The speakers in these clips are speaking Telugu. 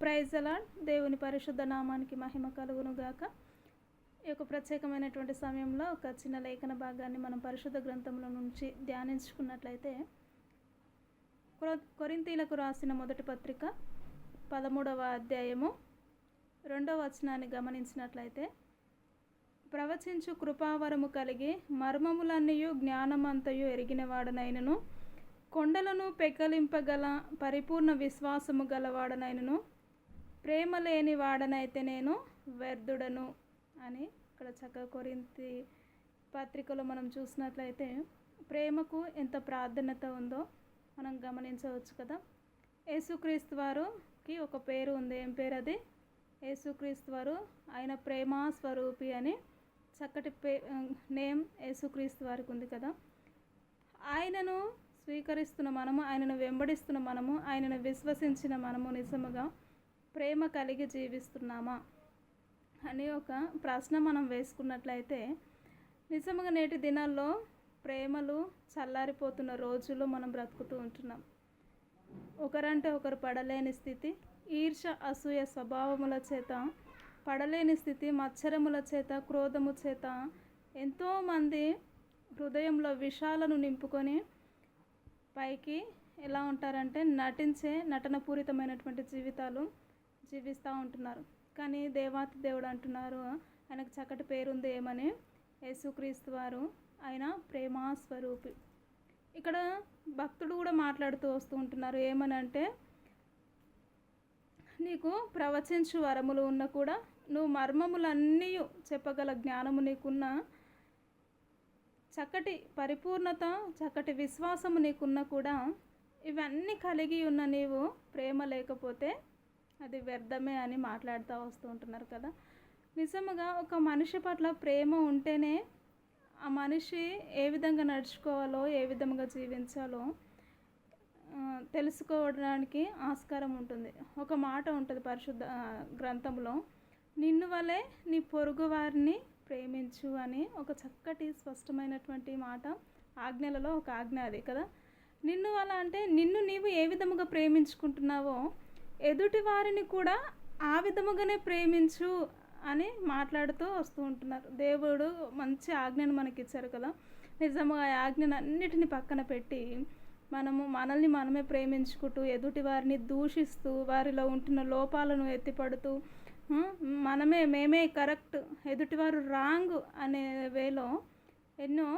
ప్రైజ్ అలా దేవుని పరిశుద్ధ నామానికి మహిమ కలుగును గాక ఈ యొక్క ప్రత్యేకమైనటువంటి సమయంలో ఒక చిన్న లేఖన భాగాన్ని మనం పరిశుద్ధ గ్రంథంలో నుంచి ధ్యానించుకున్నట్లయితే కొరింతీలకు రాసిన మొదటి పత్రిక పదమూడవ అధ్యాయము రెండవ వచనాన్ని గమనించినట్లయితే ప్రవచించు కృపావరము కలిగి మర్మములన్నయు జ్ఞానమంతయు ఎరిగినవాడనైనను కొండలను పెకలింపగల పరిపూర్ణ విశ్వాసము గలవాడనైనను ప్రేమ లేని వాడనైతే నేను వ్యర్థుడను అని ఇక్కడ చక్కగా కొరింతి పత్రికలో మనం చూసినట్లయితే ప్రేమకు ఎంత ప్రాధాన్యత ఉందో మనం గమనించవచ్చు కదా. యేసుక్రీస్తు వారుకి ఒక పేరు ఉంది. ఏం పేరు అది? యేసుక్రీస్తు వారు ఆయన ప్రేమా స్వరూపి అని చక్కటి పే నేమ్ యేసుక్రీస్తు వారికి ఉంది కదా. ఆయనను స్వీకరిస్తున్న మనము ఆయనను వెంబడిస్తున్న మనము ఆయనను విశ్వసించిన మనము నిజముగా ప్రేమ కలిగి జీవిస్తున్నామా అని ఒక ప్రశ్న మనం వేసుకున్నట్లయితే నిజముగా నేటి దినాల్లో ప్రేమలు చల్లారిపోతున్న రోజుల్లో మనం బ్రతుకుతూ ఉంటున్నాం. ఒకరంటే ఒకరు పడలేని స్థితి ఈర్ష అసూయ స్వభావముల చేత పడలేని స్థితి మత్సరముల చేత క్రోధము చేత ఎంతోమంది హృదయంలో విషాలను నింపుకొని పైకి ఎలా ఉంటారంటే నటించే నటనపూరితమైనటువంటి జీవితాలు జీవిస్తూ ఉంటున్నారు. కానీ దేవాతి దేవుడు అంటున్నారు ఆయనకు చక్కటి పేరుంది ఏమని? యేసుక్రీస్తు వారు ఆయన ప్రేమా స్వరూపి ఇక్కడ భక్తుడు కూడా మాట్లాడుతూ వస్తూ ఉంటున్నారు. ఏమనంటే నీకు ప్రవచించు వరములు ఉన్న కూడా నువ్వు మర్మములన్నీ చెప్పగల జ్ఞానము నీకున్న చక్కటి పరిపూర్ణత చక్కటి విశ్వాసము నీకున్న కూడా ఇవన్నీ కలిగి ఉన్న నీవు ప్రేమ లేకపోతే అది వ్యర్థమే అని మాట్లాడుతూ వస్తూ ఉంటున్నారు కదా. నిజముగా ఒక మనిషి పట్ల ప్రేమ ఉంటేనే ఆ మనిషి ఏ విధంగా నడుచుకోవాలో ఏ విధంగా జీవించాలో తెలుసుకోవడానికి ఆస్కారం ఉంటుంది. ఒక మాట ఉంటుంది పరిశుద్ధ గ్రంథంలో నిన్ను వలె నీ పొరుగు వారిని ప్రేమించు అని ఒక చక్కటి స్పష్టమైనటువంటి మాట ఆజ్ఞలలో ఒక ఆజ్ఞ అది కదా. నిన్ను వల్ల అంటే నిన్ను నీవు ఏ విధముగా ప్రేమించుకుంటున్నావో ఎదుటి వారిని కూడా ఆ విధముగానే ప్రేమించు అని మాట్లాడుతూ వస్తూ ఉంటున్నారు. దేవుడు మంచి ఆజ్ఞను మనకి ఇచ్చారు కదా. నిజంగా ఆ ఆజ్ఞను అన్నిటిని పక్కన పెట్టి మనము మనల్ని మనమే ప్రేమించుకుంటూ ఎదుటి వారిని దూషిస్తూ వారిలో ఉంటున్న లోపాలను ఎత్తిపడుతూ మనమే మేమే కరెక్ట్ ఎదుటివారు రాంగ్ అనే వేలో ఎన్నో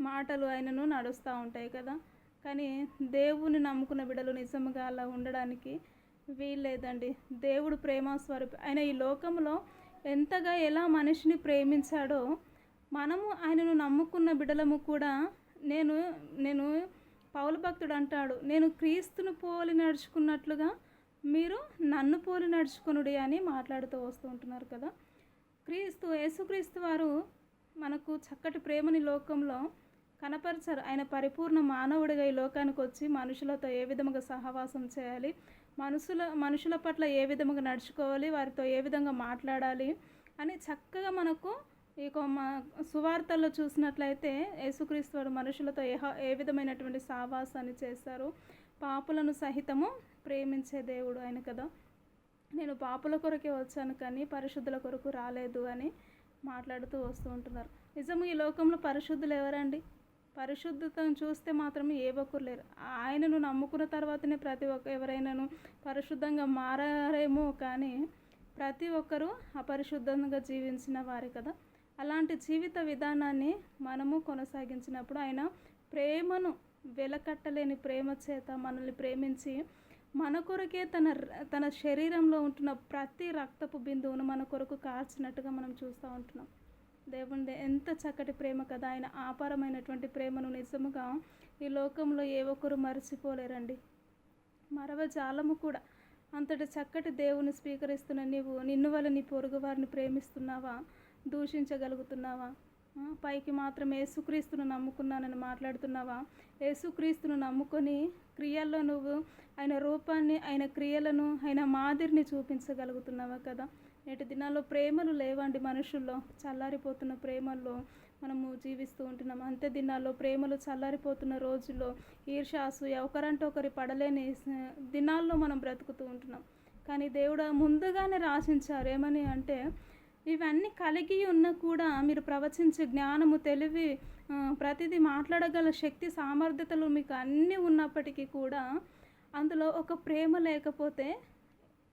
మాటలు ఆయనను నడుస్తూ ఉంటాయి కదా. కానీ దేవుని నమ్ముకున్న బిడలు నిజంగా అలా ఉండడానికి వీల్లేదండి. దేవుడు ప్రేమస్వరూపి ఆయన ఈ లోకంలో ఎంతగా ఎలా మనిషిని ప్రేమించాడో మనము ఆయనను నమ్ముకున్న బిడలము కూడా నేను నేను పౌలు భక్తుడు అంటాడు నేను క్రీస్తును పోలి నడుచుకున్నట్లుగా మీరు నన్ను పోలి నడుచుకునుడి అని మాట్లాడుతూ వస్తూ ఉంటున్నారు కదా. క్రీస్తు యేసుక్రీస్తు వారు మనకు చక్కటి ప్రేమని లోకంలో కనపరిచారు. ఆయన పరిపూర్ణ మానవుడిగా ఈ లోకానికి వచ్చి మనుషులతో ఏ విధముగా సహవాసం చేయాలి? మనుషుల మనుషుల పట్ల ఏ విధముగా నడుచుకోవాలి? వారితో ఏ విధంగా మాట్లాడాలి? అని చక్కగా మనకు ఈ మా సువార్తల్లో చూసినట్లయితే యేసుక్రీస్తు వారు మనుషులతో ఏ ఏ విధమైనటువంటి సావాసాన్ని చేస్తారు పాపులను సహితము ప్రేమించే దేవుడు ఆయన కదా. నేను పాపుల కొరకే వచ్చాను కానీ పరిశుద్ధుల కొరకు రాలేదు అని మాట్లాడుతూ వస్తూ ఉంటున్నారు. నిజము ఈ లోకంలో పరిశుద్ధులు ఎవరండి? పరిశుద్ధతను చూస్తే మాత్రం ఏ ఒక్కరు లేరు. ఆయనను నమ్ముకున్న తర్వాతనే ప్రతి ఒక్క ఎవరైనాను పరిశుద్ధంగా మారారేమో కానీ ప్రతి ఒక్కరూ అపరిశుద్ధంగా జీవించిన వారే కదా. అలాంటి జీవిత విధానాన్ని మనము కొనసాగించినప్పుడు ఆయన ప్రేమను వెలకట్టలేని ప్రేమ చేత మనల్ని ప్రేమించి మన కొరకే తన తన శరీరంలో ఉంటున్న ప్రతి రక్తపు బిందువును మన కొరకు కార్చినట్టుగా మనం చూస్తూ ఉంటున్నాం. దేవుని ఎంత చక్కటి ప్రేమ కదా. ఆయన ఆపారమైనటువంటి ప్రేమను నిజముగా ఈ లోకంలో ఏ ఒక్కరు మరచిపోలేరండి. మరవ జాలము కూడా. అంతటి చక్కటి దేవుని స్వీకరిస్తున్న నీవు నిన్ను వల్ల నీ పొరుగు వారిని ప్రేమిస్తున్నావా? దూషించగలుగుతున్నావా? పైకి మాత్రం యేసుక్రీస్తును నమ్ముకున్నానని మాట్లాడుతున్నావా? యేసుక్రీస్తును నమ్ముకొని క్రియల్లో నువ్వు ఆయన రూపాన్ని ఆయన క్రియలను ఆయన మాదిరిని చూపించగలుగుతున్నావా కదా? నేటి దినాల్లో ప్రేమలు లేవండి మనుషుల్లో. చల్లారిపోతున్న ప్రేమల్లో మనము జీవిస్తూ ఉంటున్నాం. అంతే దినాల్లో ప్రేమలు చల్లారిపోతున్న రోజుల్లో ఈర్షాసు ఒకరంటే ఒకరి పడలేని దినాల్లో మనం బ్రతుకుతూ ఉంటున్నాం. కానీ దేవుడు ముందుగానే రాసించారు. ఏమని అంటే ఇవన్నీ కలిగి ఉన్న కూడా మీరు ప్రవచించే జ్ఞానము తెలివి ప్రతిదీ మాట్లాడగల శక్తి సామర్థ్యతలు మీకు అన్నీ ఉన్నప్పటికీ కూడా అందులో ఒక ప్రేమ లేకపోతే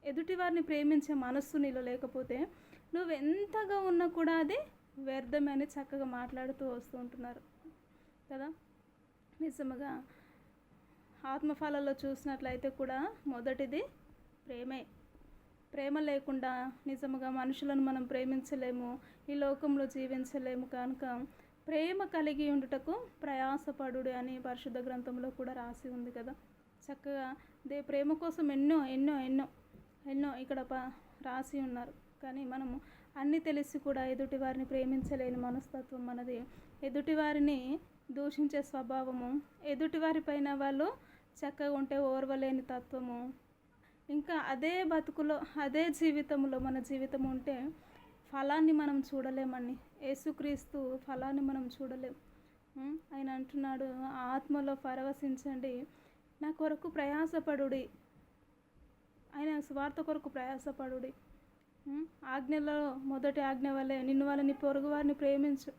ఎదుటివారిని ప్రేమించే మనస్సు నీలో లేకపోతే నువ్వు ఎంతగా ఉన్నా కూడా అది వ్యర్థమే అని చక్కగా మాట్లాడుతూ వస్తూ ఉంటున్నారు. కదా? నిజముగా ఆత్మఫలాల్లో చూసినట్లయితే కూడా మొదటిది ప్రేమే. ప్రేమ లేకుండా నిజముగా మనుషులను మనం ప్రేమించలేము ఈ లోకంలో జీవించలేము కనుక ప్రేమ కలిగి ఉండుటకు ప్రయాసపడుడు అని పరిశుద్ధ గ్రంథంలో కూడా రాసి ఉంది కదా? చక్కగా దే ప్రేమ కోసం ఎన్నో ఎన్నో ఎన్నో ఎన్నో ఇక్కడ ప రాసి ఉన్నారు. కానీ మనము అన్నీ తెలిసి కూడా ఎదుటి వారిని ప్రేమించలేని మనస్తత్వం మనది. ఎదుటి వారిని దూషించే స్వభావము ఎదుటి వారిపైన వాళ్ళు చక్కగా ఉంటే ఓర్వలేని తత్వము. ఇంకా అదే బతుకులో అదే జీవితంలో మన జీవితం ఉంటే ఫలాన్ని మనం చూడలేమండి. యేసుక్రీస్తు ఫలాన్ని మనం చూడలేం. ఆయన అంటున్నాడు ఆత్మలో పరవశించండి. నా కొరకు ప్రయాసపడుడి. ఆయన స్వార్థ కొరకు ప్రయాసపడుడి. ఆజ్ఞలో మొదటి ఆజ్ఞ వల్లే నిన్ను వాళ్ళని పొరుగు వారిని ప్రేమించు.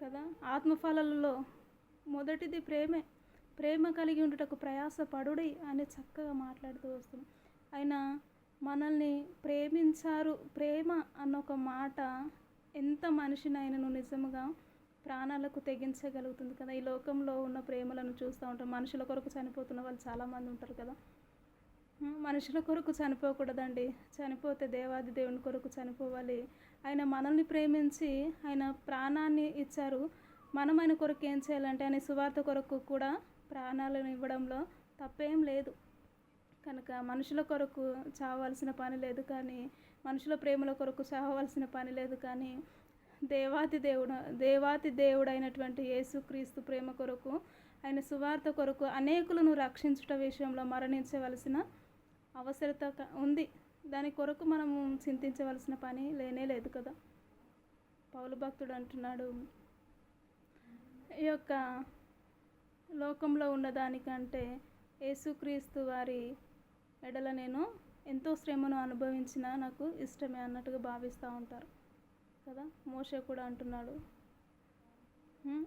కదా? ఆత్మఫలాలలో మొదటిది ప్రేమే. ప్రేమ కలిగి ఉండుటకు ప్రయాసపడుడి అని చక్కగా మాట్లాడుతూ వస్తున్నాం. ఆయన మనల్ని ప్రేమించారు ప్రేమ అన్న ఒక మాట ఎంత మనిషినైనను నిజముగా ప్రాణాలకు తెగించగలుగుతుంది కదా? ఈ లోకంలో ఉన్న ప్రేమలను చూస్తూ ఉంటాం. మనుషుల కొరకు చనిపోతున్న వాళ్ళు చాలామంది ఉంటారు కదా? మనుషుల కొరకు చనిపోకూడదండి. చనిపోతే దేవాది దేవుని కొరకు చనిపోవాలి. ఆయన మనల్ని ప్రేమించి ఆయన ప్రాణాన్ని ఇచ్చారు. మనం ఆయన కొరకు ఏం చేయాలంటే ఆయన సువార్త కొరకు కూడా ప్రాణాలను ఇవ్వడంలో తప్పేం లేదు. కనుక మనుషుల కొరకు చావాల్సిన పని లేదు కానీ మనుషుల ప్రేమల కొరకు చావాల్సిన పని లేదు కానీ దేవాతి దేవుడు దేవాతి దేవుడైనటువంటి యేసుక్రీస్తు ప్రేమ కొరకు ఆయన సువార్త కొరకు అనేకులను రక్షించుట విషయంలో మరణించవలసిన అవసరత క- ఉంది. దాని కొరకు మనము చింతించవలసిన పని లేనే లేదు కదా. పౌలు భక్తుడు అంటున్నాడు ఈ యొక్క లోకంలో ఉన్నదానికంటే యేసుక్రీస్తు వారి ఎడల నేను ఎంతో శ్రమను అనుభవించినా నాకు ఇష్టమే అన్నట్టుగా భావిస్తూ ఉంటారు కదా. మోషే కూడా అంటున్నాడు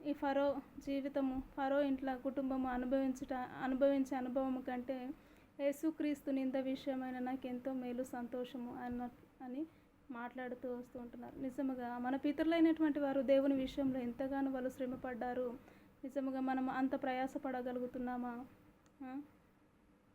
ఈ ఫరో జీవితము ఫరో ఇంట్లో కుటుంబము అనుభవించుట అనుభవించే అనుభవం కంటే యేసుక్రీస్తు నింద విషయమైన నాకు ఎంతో మేలు సంతోషము అన్న అని మాట్లాడుతూ వస్తూ ఉంటున్నారు. నిజముగా మన పితరులైనటువంటి వారు దేవుని విషయంలో ఎంతగానో వాళ్ళు శ్రమపడ్డారు. నిజముగా మనం అంత ప్రయాసపడగలుగుతున్నామా?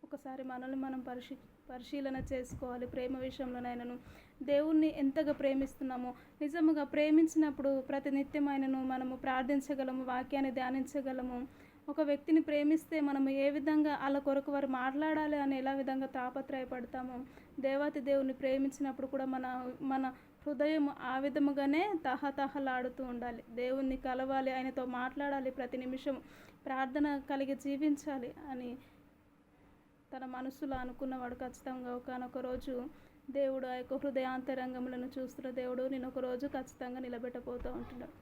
ఒకసారి మనల్ని మనం పరిశీ పరిశీలన చేసుకోవాలి ప్రేమ విషయంలోనైనాను. దేవుణ్ణి ఎంతగా ప్రేమిస్తున్నామో. నిజముగా ప్రేమించినప్పుడు ప్రతినిత్యం ఆయనను మనము ప్రార్థించగలము వాక్యాన్ని ధ్యానించగలము. ఒక వ్యక్తిని ప్రేమిస్తే మనము ఏ విధంగా వాళ్ళ కొరకు వారు మాట్లాడాలి అని ఎలా విధంగా తాపత్రయపడతామో దేవాతి దేవుని ప్రేమించినప్పుడు కూడా మన మన హృదయం ఆ విధముగానే తహతహలాడుతూ ఉండాలి. దేవుణ్ణి కలవాలి ఆయనతో మాట్లాడాలి ప్రతి నిమిషం ప్రార్థన కలిగి జీవించాలి అని తన మనసులో అనుకున్నవాడు ఖచ్చితంగా ఒకనొక రోజు దేవుడు ఆ యొక్క హృదయాంతరంగములను చూస్తున్న దేవుడు. నేను ఒక రోజు ఖచ్చితంగా నిలబెట్టబోతూ ఉంటున్నాడు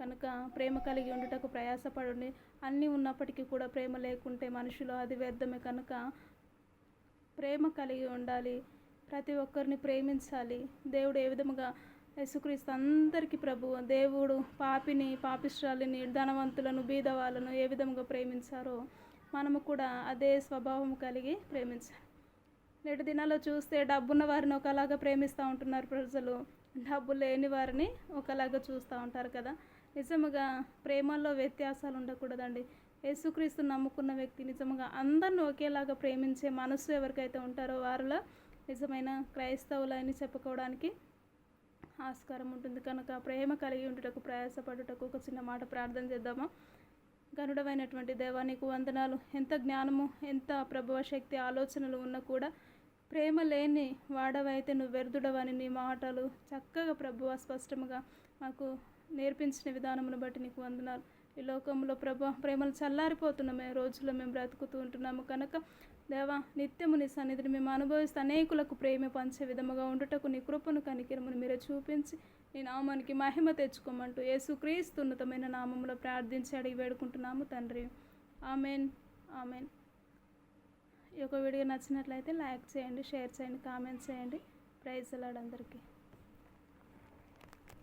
కనుక ప్రేమ కలిగి ఉండుటకు ప్రయాసపడండి. అన్నీ ఉన్నప్పటికీ కూడా ప్రేమ లేకుంటే మనుషులు అది వ్యర్థమే కనుక ప్రేమ కలిగి ఉండాలి. ప్రతి ఒక్కరిని ప్రేమించాలి. దేవుడు ఏ విధముగా యేసుక్రీస్తు అందరికీ ప్రభు దేవుడు పాపిని పాపిష్రాలిని ధనవంతులను బీదవాళ్ళను ఏ విధముగా ప్రేమించారో మనము కూడా అదే స్వభావం కలిగి ప్రేమించాలి. నేటి దినాల్లో చూస్తే డబ్బున్న వారిని ఒకలాగా ప్రేమిస్తూ ఉంటున్నారు ప్రజలు. డబ్బు లేని వారిని ఒకలాగా చూస్తూ ఉంటారు కదా. నిజముగా ప్రేమల్లో వ్యత్యాసాలు ఉండకూడదండి. యేసుక్రీస్తు నమ్ముకున్న వ్యక్తి నిజముగా అందరిని ఒకేలాగా ప్రేమించే మనసు ఎవరికైతే ఉంటారో వారిలో నిజమైన క్రైస్తవులని చెప్పుకోవడానికి ఆస్కారం ఉంటుంది. కనుక ప్రేమ కలిగి ఉండుటకు ప్రయాసపడుటకు ఒక చిన్న మాట ప్రార్థన చేద్దామా? గనుడమైనటువంటి దేవా నీకు వందనాలు. ఎంత జ్ఞానము ఎంత ప్రభువ శక్తి ఆలోచనలు ఉన్నా కూడా ప్రేమ లేని వాడవైతే నువ్వు వ్యర్థుడవని నీ మాటలు చక్కగా ప్రభువ స్పష్టముగా మాకు నేర్పించిన విధానమును బట్టి నీకు వందనాలు. ఈ లోకంలో ప్రభు ప్రేమలు చల్లారిపోతున్న మేము రోజుల్లో మేము బ్రతుకుతూ ఉంటున్నాము కనుక దేవా నిత్యము నీ సన్నిధిని మేము అనుభవిస్తూ అనేకులకు ప్రేమ పంచే విధముగా ఉండుటకు నీ కృపను కనికిరమును మీరే చూపించి నీ నామానికి మహిమ తెచ్చుకోమంటూ యేసుక్రీస్తు ఉన్నతమైన నామంలో ప్రార్థించి అడిగి వేడుకుంటున్నాము తండ్రి. ఆమెన్. ఆమెన్. ఈ యొక్క వీడియో నచ్చినట్లయితే లైక్ చేయండి షేర్ చేయండి కామెంట్స్ చేయండి. ప్రైజ్ అలాడ్ అందరికీ.